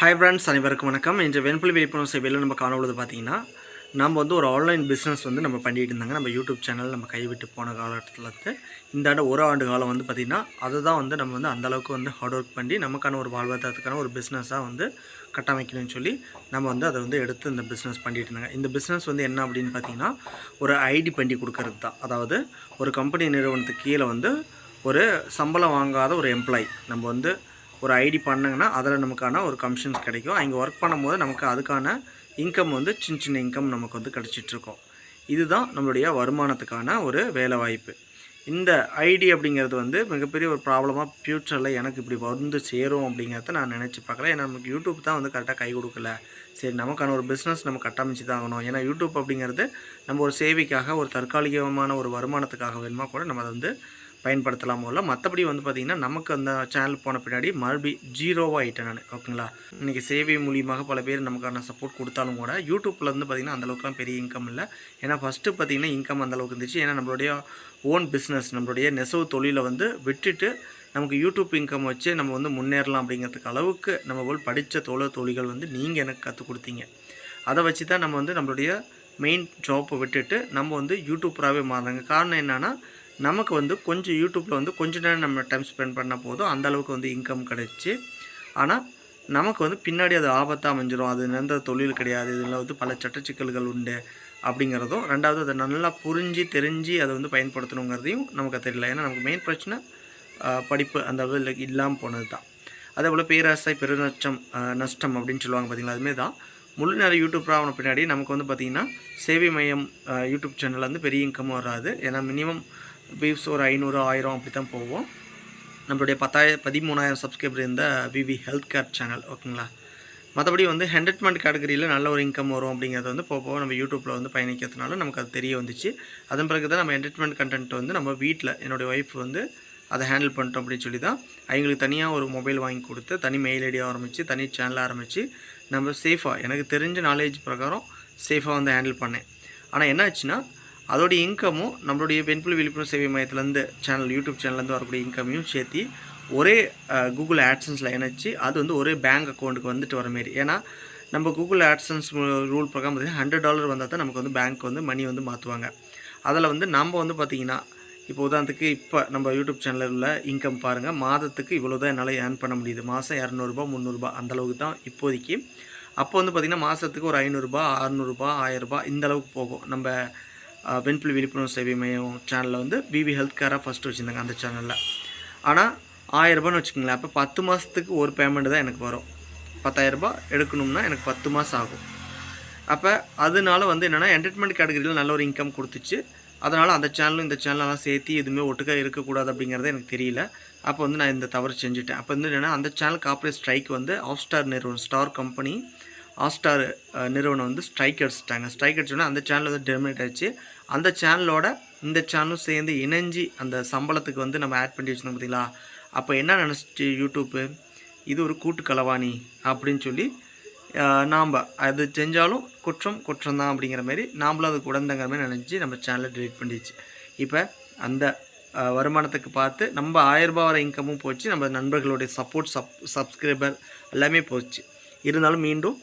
Hi friends அனைவருக்கும் வணக்கம். இன்று வெண்புலி விழிப்புணர்வு சேவையில் நம்ம காணொழுது பார்த்தீங்கன்னா நம்ம வந்து ஒரு ஆன்லைன் பிஸ்னஸ் வந்து நம்ம பண்ணிகிட்டு இருந்தாங்க. நம்ம யூடியூப் சேனல் நம்ம கைவிட்டு போன காலகட்டத்தில் வந்து இந்த ஆண்டு ஒரு ஆண்டு காலம் வந்து பார்த்திங்கன்னா அதுதான் வந்து நம்ம வந்து அந்த அளவுக்கு வந்து ஹார்ட் ஒர்க் பண்ணி நமக்கான ஒரு வாழ்வாதாரத்துக்கான ஒரு பிஸ்னஸாக வந்து கட்டமைக்கணும்னு சொல்லி நம்ம வந்து அதை வந்து எடுத்து இந்த பிஸ்னஸ் பண்ணிகிட்டு இருந்தாங்க. இந்த பிஸ்னஸ் வந்து என்ன அப்படின்னு பார்த்தீங்கன்னா ஒரு ஐடி பண்ணி கொடுக்கறது தான் அதாவது ஒரு கம்பெனி நிறுவனத்துக்கு கீழே வந்து ஒரு சம்பளம் வாங்காத ஒரு எம்ப்ளாயி நம்ம வந்து ஒரு ஐடி பண்ணாங்கன்னா அதில் நமக்கான ஒரு கமிஷன்ஸ் கிடைக்கும். அங்கே ஒர்க் பண்ணும்போது நமக்கு அதுக்கான இன்கம் வந்து சின்ன சின்ன இன்கம் நமக்கு வந்து கிடச்சிட்ருக்கோம் இதுதான் நம்மளுடைய வருமானத்துக்கான ஒரு வேலை வாய்ப்பு இந்த ஐடி அப்படிங்கிறது வந்து மிகப்பெரிய ஒரு ப்ராப்ளமாக ஃப்யூச்சரில் எனக்கு இப்படி வந்து சேரும் அப்படிங்கிறத நான் நினச்சி பார்க்கல ஏன்னா நமக்கு யூடியூப் தான் வந்து கரெக்டாக கை கொடுக்கல. சரி நமக்கான ஒரு பிஸ்னஸ் நம்ம கட்டமைச்சு தான் ஆகணும். ஏன்னா யூடியூப் அப்படிங்கிறது நம்ம ஒரு சேவைக்காக ஒரு தற்காலிகமான ஒரு வருமானத்துக்காக வேணுமா கூட நம்ம அதை வந்து பயன்படுத்தலாம் இல்லை மற்றபடி வந்து பார்த்திங்கன்னா நமக்கு அந்த சேனல் போன பின்னாடி மறுபடி ஜீரோவாக ஆகிட்டேன் நான். ஓகேங்களா? இன்றைக்கி சேவை மூலியமாக பல பேர் நமக்கான சப்போர்ட் கொடுத்தாலும் கூட யூடியூப்பில் வந்து பார்த்திங்கன்னா அந்தளவுக்குலாம் பெரிய இன்கம் இல்லை. ஏன்னா ஃபஸ்ட்டு பார்த்திங்கன்னா இன்கம் அந்தளவுக்கு இருந்துச்சு. ஏன்னா நம்மளுடைய ஓன் பிஸ்னஸ் நம்மளுடைய நெசவு தொழிலை வந்து விட்டுட்டு நமக்கு யூடியூப் இன்கம் வச்சு நம்ம வந்து முன்னேறலாம் அப்படிங்கிறதுக்கு அளவுக்கு நம்ம போல் படித்த தோழ தொழில்கள் வந்து நீங்கள் எனக்கு கற்றுக் கொடுத்தீங்க. அதை வச்சு தான் நம்ம வந்து நம்மளுடைய மெயின் ஜாப்பை விட்டுட்டு நம்ம வந்து யூடியூப்பராகவே மாறினாங்க காரணம் என்னென்னா நமக்கு வந்து கொஞ்சம் யூடியூப்பில் வந்து கொஞ்ச நேரம் நம்ம டைம் ஸ்பெண்ட் பண்ணால் போதும். அந்த அளவுக்கு வந்து இன்கம் கிடச்சி. ஆனால் நமக்கு வந்து பின்னாடி அது ஆபத்தாக அமைஞ்சிரும். அது நிரந்தர தொழில் கிடையாது. இதில் வந்து பல சட்டச்சிக்கல்கள் உண்டு அப்படிங்கிறதும். ரெண்டாவது அதை நல்லா புரிஞ்சு தெரிஞ்சு அதை வந்து பயன்படுத்தணுங்கிறதையும் நமக்கு தெரியல. ஏன்னா நமக்கு மெயின் பிரச்சனை படிப்பு. அந்த இல்லை இல்லாமல் போனது தான் அதே போல் பேராசை பெருநஷ்டம் நஷ்டம் அப்படின்னு சொல்லுவாங்க பார்த்தீங்களா அதுமாரி தான். முழு நேரம் யூடியூப் ஆன பின்னாடி நமக்கு வந்து பார்த்திங்கன்னா சேவை மையம் யூடியூப் சேனலில் வந்து பெரிய இன்கம் வராது. ஏன்னா மினிமம் வியூஸ் ஒரு ஐநூறு ஆயிரம் அப்படி தான் போவோம் நம்மளுடைய பத்தாயிரம் பதிமூணாயிரம் சப்ஸ்கிரைபர் இருந்தால் விவி ஹெல்த் கேர் சேனல் ஓகேங்களா? மற்றபடி வந்து ஹெண்டர்மெண்ட் கேட்டகரியில் நல்ல ஒரு இன்கம் வரும் அப்படிங்கிறது வந்து போக போக நம்ம யூடியூப்பில் வந்து பயணிக்கிறதுனால நமக்கு அது தெரிய வந்துச்சு. அதன் பிறகு தான் நம்ம என்டர்டைன்மெண்ட் கண்டென்ட் வந்து நம்ம வீட்டில் என்னுடைய ஒய்ஃப் வந்து அதை ஹேண்டில் பண்ணிட்டோம் அப்படின்னு சொல்லி தான் அவங்களுக்கு தனியாக ஒரு மொபைல் வாங்கி கொடுத்து தனி மெயில் ஐடி ஆரம்பித்து தனி சேனல் ஆரம்பித்து நம்ம சேஃபாக எனக்கு தெரிஞ்ச நாலேஜ் பிரகாரம் சேஃபாக வந்து ஹேண்டில் பண்ணேன். ஆனால் என்ன ஆச்சுன்னா அதோடைய இன்கமும் நம்மளுடைய பெண்புலி விழிப்புணர்வு சேவை மையத்துலேருந்து சேனல் யூடியூப் சேனல்லேருந்து வரக்கூடிய இன்கமையும் சேர்த்து ஒரே கூகுள் ஆட்சன்ஸில் இணைச்சி அது வந்து ஒரே பேங்க் அக்கௌண்ட்டுக்கு வந்துட்டு வர மாரி. ஏன்னா நம்ம கூகுள் ஆட்சன்ஸ் ரூல் பிரகாரம் பார்த்தீங்கன்னா ஹண்ட்ரட் டாலர் வந்தால் தான் நமக்கு வந்து பேங்க் வந்து மணி வந்து மாற்றுவாங்க அதில் வந்து நம்ம வந்து பார்த்திங்கன்னா இப்போ உதாரணத்துக்கு இப்போ நம்ம யூடியூப் சேனலில் உள்ள இன்கம் பாருங்கள் மாதத்துக்கு இவ்வளோ தான் என்னால் ஏர்ன் பண்ண முடியுது. மாதம் இரநூறுபா முந்நூறுபா அந்தளவுக்கு தான் இப்போதைக்கு. அப்போ வந்து பார்த்திங்கன்னா மாதத்துக்கு ஒரு ஐநூறுரூபா அறநூறுபா ஆயிரரூபா இந்தளவுக்கு போகும். நம்ம வெண்புலி விழிப்புணர்வு சேவை மையம் சேனலில் வந்து விவி ஹெல்த் கேராக ஃபஸ்ட்டு வச்சுருந்தாங்க அந்த சேனலில் ஆனால் ஆயிரரூபான்னு வச்சுக்கோங்களேன். அப்போ பத்து மாதத்துக்கு ஒரு பேமெண்ட் தான் எனக்கு வரும். பத்தாயிரரூபா எடுக்கணும்னா எனக்கு பத்து மாதம் ஆகும். அப்போ அதனால வந்து என்னென்னா என்டர்டைன்மெண்ட் கேட்டகரியில் நல்ல ஒரு இன்கம் கொடுத்துச்சு. அதனால் அந்த சேனலும் இந்த சேனலெல்லாம் சேர்த்து எதுவுமே ஒட்டுக்காக இருக்கக்கூடாது அப்படிங்கிறது எனக்கு தெரியல. அப்போ வந்து நான் இந்த தவறு செஞ்சுட்டேன். அப்போ வந்து என்னென்னா அந்த சேனல் கார்ப்பரேட் ஸ்ட்ரைக் வந்து ஆஃப் ஸ்டார் நிறுவனம் ஸ்டார் கம்பெனி ஹாட்ஸ்டார் நிறுவனம் வந்து ஸ்ட்ரைக் அடிச்சிட்டாங்க. ஸ்ட்ரைக் அடிச்சோன்னா அந்த சேனல் வந்து டெர்மினேட் ஆச்சு அந்த சேனலோட இந்த சேனலும் சேர்ந்து இணைஞ்சி அந்த சம்பளத்துக்கு வந்து நம்ம ஆட் பண்ணி வச்சுருந்தோம் பார்த்தீங்களா அப்போ என்ன நினச்சிச்சு யூடியூப்பு இது ஒரு கூட்டு கலவாணி அப்படின்னு சொல்லி நாம் அது செஞ்சாலும் குற்றம் குற்றம் தான் அப்படிங்கிற மாதிரி நாம்ளும் அது குடந்தங்கிற மாதிரி நினச்சி நம்ம சேனலை டிலீட் பண்ணிடுச்சு. இப்போ அந்த வருமானத்துக்கு பார்த்து நம்ம ஆயிரரூபா வர இன்கமும் போச்சு. நம்ம நண்பர்களுடைய சப்போர்ட் சப் சப்ஸ்கிரைபர் எல்லாமே போச்சு. இருந்தாலும் மீண்டும்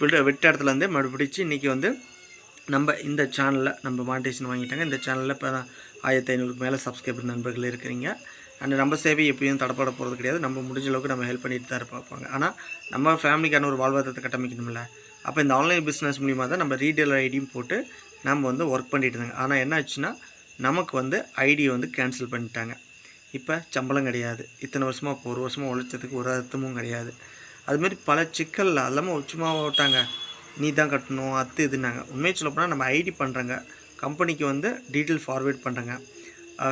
விட விட்ட இடத்துலேருந்தே மறுபிடிச்சு இன்றைக்கி வந்து நம்ம இந்த சேனலில் நம்ம மானிட்டேஷன் வாங்கிட்டாங்க. இந்த சேனலில் இப்போ ஆயிரத்தி ஐநூறுக்கு மேலே சப்ஸ்கிரைபர் நண்பர்கள் இருக்கிறீங்க. அண்ட் நம்ம சேவை எப்பயும் தடப்பட போகிறது கிடையாது. நம்ம முடிஞ்ச அளவுக்கு நம்ம ஹெல்ப் பண்ணிட்டு தான் பார்ப்பாங்க ஆனால் நம்ம ஃபேமிலிக்கான ஒரு வாழ்வாதாரத்தை கட்டமைக்கணும்ல. அப்போ இந்த ஆன்லைன் பிஸ்னஸ் மூலிமா தான் நம்ம ரீடெய்லர் ஐடியும் போட்டு நம்ம வந்து ஒர்க் பண்ணிட்டு இருந்தாங்க. ஆனால் என்ன ஆச்சுன்னா நமக்கு வந்து ஐடியை வந்து கேன்சல் பண்ணிட்டாங்க. இப்போ சம்பளம் கிடையாது. இத்தனை வருஷமாக இப்போ ஒரு வருஷமாக உழைச்சதுக்கு ஒரு அர்த்தமும் கிடையாது. அதுமாரி பல சிக்கல் எல்லாமே சும்மா விட்டாங்க. நீ தான் கட்டணும் அது இதுனாங்க உண்மையை சொல்ல போனால் நம்ம ஐடி பண்ணுறாங்க கம்பெனிக்கு வந்து டீட்டெயில் ஃபார்வேர்ட் பண்ணுறாங்க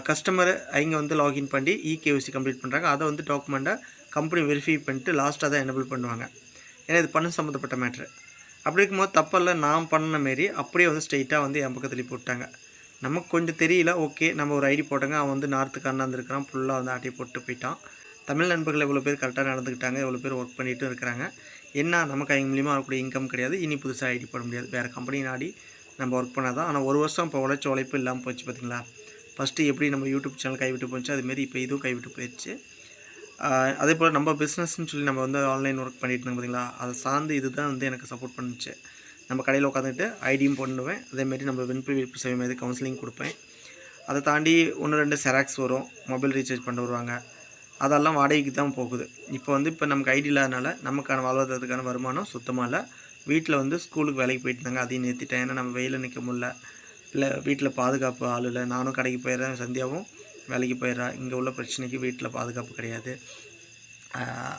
கஸ்டமர் அவங்க வந்து லாகின் பண்ணி இகேவிசி கம்ப்ளீட் பண்ணுறாங்க அதை வந்து டாக்குமெண்ட்டை கம்பெனி வெரிஃபை பண்ணிட்டு லாஸ்ட்டாக தான் எனபிள் பண்ணுவாங்க. ஏன்னா இது பணம் சம்மந்தப்பட்ட மேட்ரு அப்படி இருக்கும்போது தப்பல்ல நான் பண்ண மாரி அப்படியே வந்து ஸ்ட்ரெயிட்டாக வந்து என் பக்கத்துலேயே போட்டாங்க. நமக்கு கொஞ்சம் தெரியல ஓகே நம்ம ஒரு ஐடி போட்டாங்க. அவன் வந்து நார்த்துக்கு அண்ணாந்துருக்கிறான் ஃபுல்லாக வந்து ஆட்டி போட்டு போயிட்டான். தமிழ் நண்பர்கள் எவ்வளோ பேர் கரெக்டாக நடந்துக்கிட்டாங்க எவ்வளோ பேர் ஒர்க் பண்ணிகிட்டும் இருக்கிறாங்க. என்ன நமக்கு அவங்க மூலியமாக வரக்கூடிய இன்கம் கிடையாது. இனி புதுசாக ஐடி போட முடியாது. வேறு கம்பெனி நாடி நம்ம ஒர்க் பண்ணால் தான் ஆனால் ஒரு வருஷம் இப்போ உழைச்ச உழைப்பு இல்லாமல் போச்சு பார்த்தீங்களா ஃபஸ்ட்டு எப்படி நம்ம யூடியூப் சேனல் கைவிட்டு போச்சு அதுமாரி இப்போ இதுவும் கைவிட்டு போயிடுச்சு. அதே போல் நம்ம பிஸ்னஸ்ன்னு சொல்லி நம்ம வந்து ஆன்லைன் ஒர்க் பண்ணிட்டு இருந்தோம் பார்த்தீங்களா அதை சார்ந்து இதுதான் வந்து எனக்கு சப்போர்ட் பண்ணுச்சு. நம்ம கடையில் உட்காந்துட்டு ஐடியும் பண்ணுவேன். அதேமாரி நம்ம வெண்புல் விழிப்பு சேவை மாதிரி கவுன்சிலிங் கொடுப்பேன். அதை தாண்டி ஒன்று ரெண்டு செராக்ஸ் வரும். மொபைல் ரீசார்ஜ் பண்ண வருவாங்க. அதெல்லாம் வாடகைக்கு தான் போகுது. இப்போ வந்து இப்போ நமக்கு ஐடி இல்லாதனால நமக்கான வாழ்வாதாரத்துக்கான வருமானம் சுத்தமாக இல்லை. வீட்டில் வந்து ஸ்கூலுக்கு வேலைக்கு போயிட்டு இருந்தாங்க அதையும் நிறுத்திட்டேன். ஏன்னா நம்ம வெயிலில் நிற்க முடியல. இல்லை வீட்டில் பாதுகாப்பு ஆள் இல்லை. நானும் கடைக்கு போயிடுறேன் சந்தியாவும் வேலைக்கு போயிடுறா. இங்கே உள்ள பிரச்சனைக்கு வீட்டில் பாதுகாப்பு கிடையாது.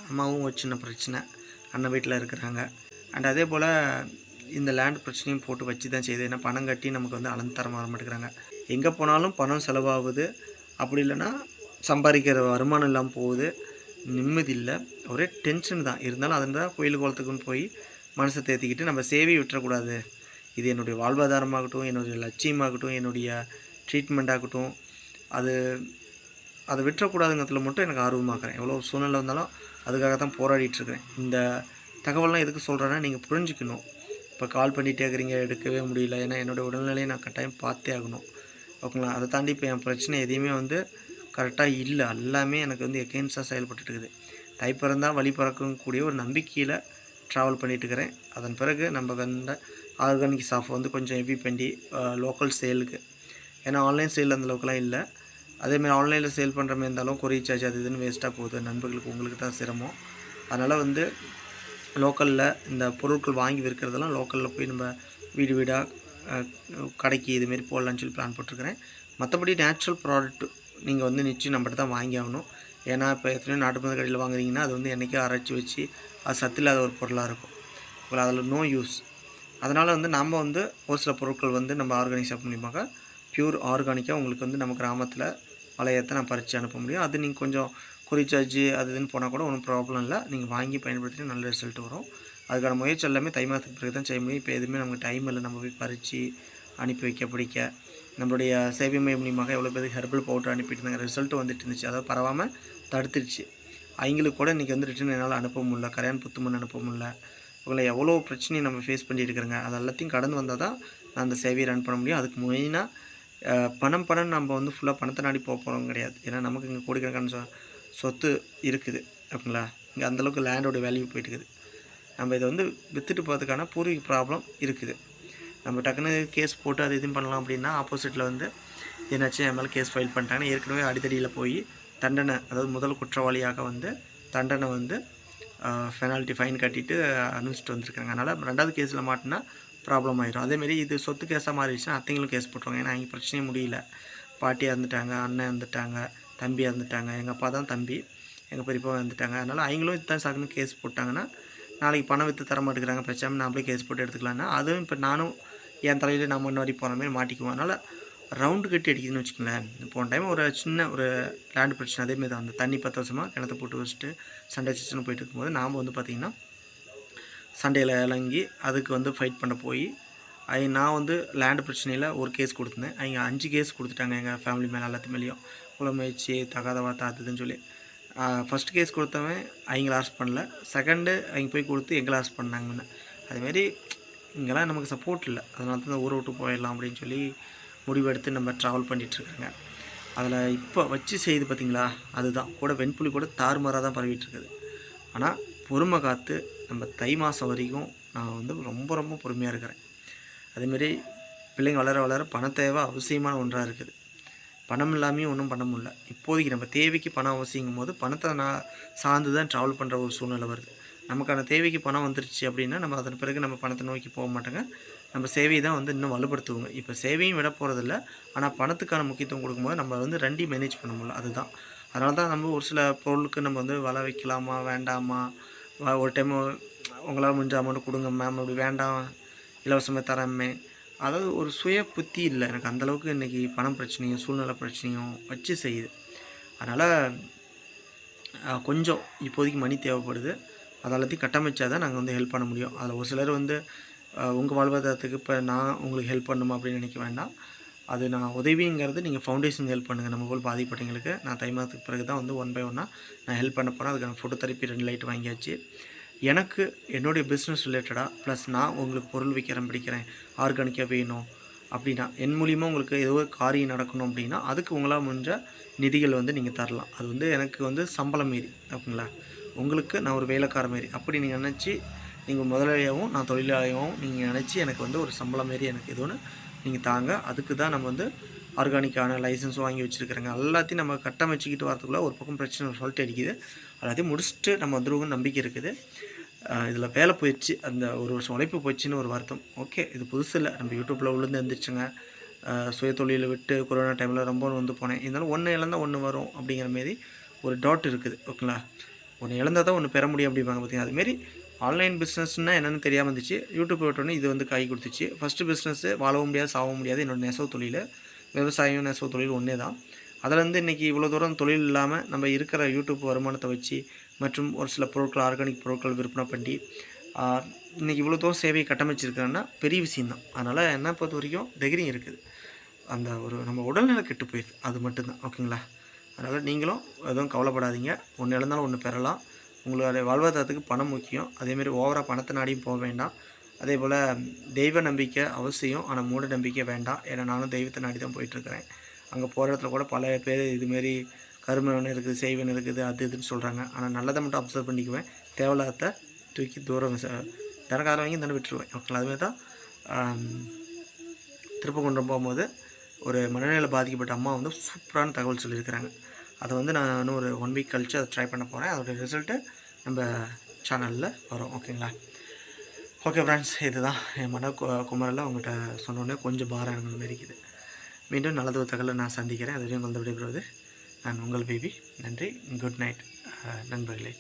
அம்மாவும் ஒரு சின்ன பிரச்சனை. அண்ணன் வீட்டில் இருக்கிறாங்க. அண்ட் அதே போல் இந்த லேண்ட் பிரச்சனையும் போட்டு வச்சு தான் செய்யுது. ஏன்னா பணம் கட்டி நமக்கு வந்து அளந்து தர வர மாட்டேங்கிறாங்க. எங்கே போனாலும் பணம் செலவாகுது. அப்படி இல்லைன்னா சம்பாதிக்கிற வருமானம் இல்லாமல் போகுது. நிம்மதி இல்லை ஒரே டென்ஷன் தான். இருந்தாலும் அதன் தான் கோயில் குளத்துக்குன்னு போய் மனசை தேத்திக்கிட்டு நம்ம சேவையை விட்டுறக்கூடாது. இது என்னுடைய வாழ்வாதாரமாகட்டும் என்னுடைய லட்சியமாகட்டும் என்னுடைய ட்ரீட்மெண்ட்டாகட்டும் அது அதை விட்டுறக்கூடாதுங்கிறதுல மட்டும் எனக்கு ஆர்வமாக்குறேன் எவ்வளோ சூழ்நிலை வந்தாலும் அதுக்காக தான் போராடிட்டுருக்கிறேன் இந்த தகவல்லாம் எதுக்கு சொல்கிறேன்னா நீங்கள் புரிஞ்சுக்கணும். இப்போ கால் பண்ணிகிட்டே இருக்கிறீங்க எடுக்கவே முடியல. ஏன்னா என்னோடய உடல்நிலையை நான் கட்டாயம் பார்த்தே ஆகணும். ஓகேங்களா? அதை தாண்டி இப்போ என் பிரச்சனை எதையுமே வந்து கரெக்டாக இல்லை. எல்லாமே எனக்கு வந்து எகெயின்ஸ்டாக செயல்பட்டு இருக்குது தை பிறந்தால் வழி பிறக்கக்கூடிய ஒரு நம்பிக்கையில் ட்ராவல் பண்ணிட்டுருக்கிறேன். அதன் பிறகு நம்ம வந்த ஆர்கானிக் ஸ்டாஃப் வந்து கொஞ்சம் ஹெவி பண்ணி லோக்கல் சேலுக்கு ஏன்னா ஆன்லைன் சேல் அந்தளவுக்குலாம் இல்லை. அதேமாதிரி ஆன்லைனில் சேல் பண்ணுற மாதிரி இருந்தாலும் கொரிய சார்ஜ் அது இதுன்னு வேஸ்ட்டாக போகுது. நண்பர்களுக்கு உங்களுக்கு தான் சிரமம். அதனால் வந்து லோக்கலில் இந்த பொருட்கள் வாங்கி விற்கிறதெல்லாம் லோக்கலில் போய் நம்ம வீடு வீடாக கடைக்கு இதுமாரி போடலான்னு சொல்லி பிளான் போட்டிருக்கிறேன். மற்றபடி நேச்சுரல் ப்ராடக்ட் நீங்கள் வந்து நிச்சயம் நம்மகிட்ட தான் வாங்கி ஆகணும். ஏன்னா இப்போ எத்தனையோ நாட்டு மருந்து கடையில் வாங்குறீங்கன்னா அது வந்து என்றைக்கோ அரைச்சி வச்சு அது சத்து இல்லாத ஒரு பொருளாக இருக்கும். இப்போ அதில் நோ யூஸ் அதனால் வந்து நம்ம வந்து ஒரு சில பொருட்கள் வந்து நம்ம ஆர்கானிக் ஷாப் மூலியமாக பியூர் ஆர்கானிக்காக உங்களுக்கு வந்து நம்ம கிராமத்தில் வளையத்தை நான் பறித்து அனுப்ப முடியும். அது நீங்கள் கொஞ்சம் குறிச்சார்ஜ் அது இதுன்னு போனால் கூட ஒன்றும் ப்ராப்ளம் இல்லை. நீங்கள் வாங்கி பயன்படுத்தினா நல்ல ரிசல்ட் வரும். அதுக்கான முயற்சி எல்லாமே தை மாதத்துக்கு பிறகு தான் செய்ய முடியும். இப்போ எதுவுமே நமக்கு டைம் இல்லை. நம்ம போய் பறித்து அனுப்பி வைக்க பிடிக்க. நம்மளுடைய சேவை மையம் மூலியமாக எவ்வளோ பேருக்கு ஹெர்பல் பவுடர் அனுப்பிட்டு இருந்தாங்க ரிசல்ட்டும் வந்துட்டு இருந்துச்சு. அதாவது பரவாமல் தடுத்துருச்சு. அவங்களுக்கு கூட இன்றைக்கி வந்து ரிட்டன் என்னால் அனுப்ப முடியல. கரையான் புத்துமன் அனுப்ப முடியல. இவங்களை எவ்வளோ பிரச்சனையை நம்ம ஃபேஸ் பண்ணிட்டு இருக்கிறோங்க அது எல்லாத்தையும் கடந்து வந்தால் தான் நான் அந்த சேவையை ரன் பண்ண முடியும். அதுக்கு மெயினாக பணம் பணம் நம்ம வந்து ஃபுல்லாக பணத்தை நாடி போக போகிறோம் கிடையாது. ஏன்னா நமக்கு இங்கே கோடிக்கணக்கான சொ சொத்து இருக்குது. ஓகேங்களா? இங்கே அந்தளவுக்கு லேண்டோட வேல்யூ போயிட்டு இருக்குது நம்ம இதை வந்து விற்றுட்டு போகிறதுக்கான பூர்வீக ப்ராப்ளம் இருக்குது. நம்ம டக்குன்னு கேஸ் போட்டு அது இதுவும் பண்ணலாம் அப்படின்னா ஆப்போசிட்டில் வந்து என்னாச்சும் என் மேலே கேஸ் ஃபைல் பண்ணிட்டாங்கன்னு ஏற்கனவே அடித்தடியில் போய் தண்டனை அதாவது முதல் குற்றவாளியாக வந்து தண்டனை வந்து பெனால்ட்டி ஃபைன் கட்டிட்டு அனுப்பிச்சிட்டு வந்திருக்காங்க அதனால் ரெண்டாவது கேஸில் மாட்டினா ப்ராப்ளம் ஆயிடும் அதேமாரி இது சொத்து கேஸாக மாறிடுச்சுன்னா அத்தைங்களும் கேஸ் போட்டுருவாங்க. ஏன்னா அவங்க பிரச்சனையே முடியல. பாட்டி இறந்துட்டாங்க அண்ணன் இறந்துட்டாங்க தம்பி இறந்துட்டாங்க எங்கள் அப்பா தான் தம்பி எங்கள் பெரியப்பா இறந்துட்டாங்க. அதனால் அவங்களும் இதுதான் சாக்குன்னு கேஸ் போட்டாங்கன்னா நாளைக்கு பணம் விற்று தர மாட்டேங்கிறாங்க பிரச்சனை அப்படியே கேஸ் போட்டு எடுத்துக்கலாம்னா அதுவும் இப்போ நானும் என் தலையில் நம்ம முன்னாடி போன மாதிரி மாட்டிக்குவோம் அதனால் ரவுண்டு கட்டி அடிக்குதுன்னு வச்சுக்கோங்களேன். போன டைம் ஒரு சின்ன ஒரு லேண்டு பிரச்சனை. அதேமாரி தான். அந்த தண்ணி பத்து வருஷமாக கிணத்த போட்டு வச்சுட்டு சண்டை சிச்சுன்னு போயிட்டு இருக்கும்போது நாம் வந்து பார்த்திங்கன்னா சண்டையில் இறங்கி அதுக்கு வந்து ஃபைட் பண்ண போய் நான் வந்து லேண்டு பிரச்சனையில் ஒரு கேஸ் கொடுத்துருந்தேன். அவங்க அஞ்சு கேஸ் கொடுத்துட்டாங்க எங்கள் ஃபேமிலி மேலே எல்லாத்து மேலேயும். குலமுயற்சி தகாத வார்த்தை அதுன்னு சொல்லி. ஃபஸ்ட் கேஸ் கொடுத்தவன் அவங்கள அரெஸ்ட் பண்ணல. செகண்டு அவங்க போய் கொடுத்து எங்களை அரெஸ்ட் பண்ணாங்க அதேமாரி அதுமாரி இங்கெல்லாம் நமக்கு சப்போர்ட் இல்லை. அதனால தான் ஊரை விட்டு போயிடலாம் அப்படின்னு சொல்லி முடிவெடுத்து நம்ம ட்ராவல் பண்ணிகிட்ருக்குறோங்க அதில் இப்போ வச்சு செய்து பார்த்தீங்களா அதுதான். கூட வெண்புலி கூட தாறுமாறாக தான் பரவிட்டுருக்குது. ஆனால் பொறுமை காத்து நம்ம தை மாதம் வரைக்கும் நான் வந்து ரொம்ப ரொம்ப பொறுமையாக இருக்கிறேன். அதேமாரி பிள்ளைங்க வளர வளர பண தேவை அவசியமான ஒன்றாக இருக்குது. பணம் இல்லாமையும் ஒன்றும் பண்ண முடியல. இப்போதைக்கு நம்ம தேவைக்கு பணம் அவசியங்கும் போது பணத்தை நான் சார்ந்து தான் ட்ராவல் பண்ணுற ஒரு சூழ்நிலை வருது. நமக்கான தேவைக்கு பணம் வந்துருச்சு அப்படின்னா நம்ம அதன் பிறகு நம்ம பணத்தை நோக்கி போக மாட்டோங்க. நம்ம சேவையை தான் வந்து இன்னும் வலுப்படுத்துவோங்க. இப்போ சேவையும் விட போகிறதில்ல ஆனால் பணத்துக்கான முக்கியத்துவம் கொடுக்கும்போது நம்ம வந்து ரெண்டையும் மேனேஜ் பண்ண முடியல அதுதான். அதனால தான் நம்ம ஒரு சில பொருளுக்கு நம்ம வந்து வலை வைக்கலாமா வேண்டாமா? வ- ஒரு டைம் உங்களால் முடிஞ்ச அமௌண்ட் கொடுங்க மேம் அப்படி வேண்டாம். இலவசமாக தரமே. அதாவது ஒரு சுய புத்தி இல்லை. எனக்கு அந்தளவுக்கு இன்றைக்கி பணம் பிரச்சனையும் சூழ்நிலை பிரச்சனையும் வச்சு செய்யுது. அதனால் கொஞ்சம் இப்போதைக்கு மணி தேவைப்படுது. அது எல்லாத்தையும் கட்டமைச்சா தான் நாங்கள் வந்து ஹெல்ப் பண்ண முடியும். அதில் ஒரு சிலர் வந்து உங்கள் வாழ்வாதாரத்துக்கு இப்போ நான் உங்களுக்கு ஹெல்ப் பண்ணுமா அப்படின்னு நினைக்க வேண்டாம். அது நான் உதவிங்கிறது நீங்கள் ஃபவுண்டேஷன் ஹெல்ப் பண்ணுங்கள் நம்ம போல் பாதிப்பட்டவங்களுக்கு நான் தை மாதத்துக்கு பிறகு தான் வந்து ஒன் பை ஒன்னாக நான் ஹெல்ப் பண்ண போகிறேன் அதுக்கான ஃபோட்டோ தெரப்பி ரெண்டு லைட் வாங்கியாச்சு. எனக்கு என்னுடைய பிஸ்னஸ் ரிலேட்டடாக ப்ளஸ் நான் உங்களுக்கு பொருள் விற்கிறேன் பிடிக்கிறேன் ஆர்கானிக்காக வேணும் அப்படின்னா என் மூலியமாக உங்களுக்கு ஏதோ ஒரு காரியம் நடக்கணும் அப்படின்னா அதுக்கு உங்களால் முடிஞ்ச நிதிகள் வந்து நீங்கள் தரலாம். அது வந்து எனக்கு வந்து சம்பளம் மீறி ஓகேங்களா? உங்களுக்கு நான் ஒரு வேலைக்கார மாரி அப்படி நீங்கள் நினச்சி நீங்கள் முதலாளியாகவும் நான் தொழிலாளியாகவும் நீங்கள் நினச்சி எனக்கு வந்து ஒரு சம்பளம் மாரி எனக்கு எது ஒன்று நீங்கள் தாங்க. அதுக்கு தான் நம்ம வந்து ஆர்கானிக்கான லைசன்ஸ் வாங்கி வச்சுருக்கிறேங்க. எல்லாத்தையும் நம்ம கட்டமைச்சிக்கிட்டு வரதுக்குள்ளே ஒரு பக்கம் பிரச்சனை சொல்லிட்டு அடிக்குது. எல்லாத்தையும் முடிச்சுட்டு நம்ம வந்துருவோம் நம்பிக்கை இருக்குது. இதில் வேலை போயிடுச்சு. அந்த ஒரு வருஷம் உழைப்பு போயிடுச்சுன்னு ஒரு வருத்தம். ஓகே இது புதுசு இல்லை. நம்ம யூடியூப்பில் விழுந்து எழுந்திரிச்சுங்க சுய தொழிலை விட்டு கொரோனா டைமில் ரொம்ப வந்து போனேன். இருந்தாலும் ஒன்று இழந்தால் ஒன்று வரும் அப்படிங்கிற மாரி ஒரு டாட் இருக்குது. ஓகேங்களா? ஒன்று இழந்தால் தான் ஒன்று பெற முடியும் அப்படிம்பாங்க பார்த்தீங்கன்னா அதுமாரி ஆன்லைன் பிஸ்னஸ்னால் என்னென்னு தெரியாமல் இருந்துச்சு. யூடியூப் விட்டோன்னே இது வந்து கை கொடுத்துச்சு. ஃபஸ்ட்டு பிஸ்னஸ்ஸு வாழவும் முடியாது சாகவும் முடியாது. என்னோட நெசவு தொழில். விவசாயம் நெசவு தொழில் ஒன்றே தான் அதுலேருந்து இன்றைக்கி இவ்வளோ தூரம் தொழில் இல்லாமல் நம்ம இருக்கிற யூடியூப் வருமானத்தை வச்சு மற்றும் ஒரு சில பொருட்கள் ஆர்கானிக் பொருட்கள் விற்பனை பண்ணி இன்றைக்கி இன்னைக்கு இவ்வளோ தூரம் சேவையை கட்டமைச்சிருக்கிறேன்னா பெரிய விஷயந்தான் அதனால் என்ன பொறுத்த வரைக்கும் தைரியம் இருக்குது. அந்த ஒரு நம்ம உடல்நிலை கெட்டு போயிடுது. அது மட்டும்தான். ஓகேங்களா? அதனால் நீங்களும் எதுவும் கவலைப்படாதீங்க. ஒன்று இழந்தாலும் ஒன்று பெறலாம். உங்களுடைய வாழ்வாதாரத்துக்கு பணம் முக்கியம். அதேமாரி ஓவராக பணத்தை நாடியும் போக வேண்டாம். அதே போல் தெய்வ நம்பிக்கை அவசியம். ஆனால் மூட நம்பிக்கை வேண்டாம். ஏன்னா நானும் தெய்வத்தை நாடி தான் போயிட்டுருக்கிறேன். அங்கே போகிற இடத்துல கூட பல பேர் இதுமாரி கருமன் இருக்குது செய்வன் இருக்குது அது இதுன்னு சொல்கிறாங்க ஆனால் நல்லதை மட்டும் அப்சர்வ் பண்ணிக்குவேன். தேவையில்லாத தூக்கி தூரம் தனக்கார வாங்கி தண்டை விட்டுருவேன் ஓகே அதுமாரி தான் ஆம், திருப்பகுன்றம் போகும்போது ஒரு மனநிலை பாதிக்கப்பட்ட அம்மா வந்து சூப்பரான தகவல் சொல்லியிருக்கிறாங்க. அதை வந்து நான் இன்னும் ஒரு ஒன் வீக் கழித்து அதை ட்ரை பண்ண போகிறேன் அதோட ரிசல்ட்டு நம்ம சேனலில் வரும். ஓகேங்களா ஓகே ஃப்ரெண்ட்ஸ் இதுதான். என் மன குமரில் உங்கள்கிட்ட சொன்னோன்னே கொஞ்சம் பாரம் எனக்கு இருக்குது. மீண்டும் நல்லது தகவலை நான் சந்திக்கிறேன். அதுவரையும் வந்து விடைபெறுவது நான் உங்கள் பேபி. நன்றி. குட் நைட் நண்பர்களே.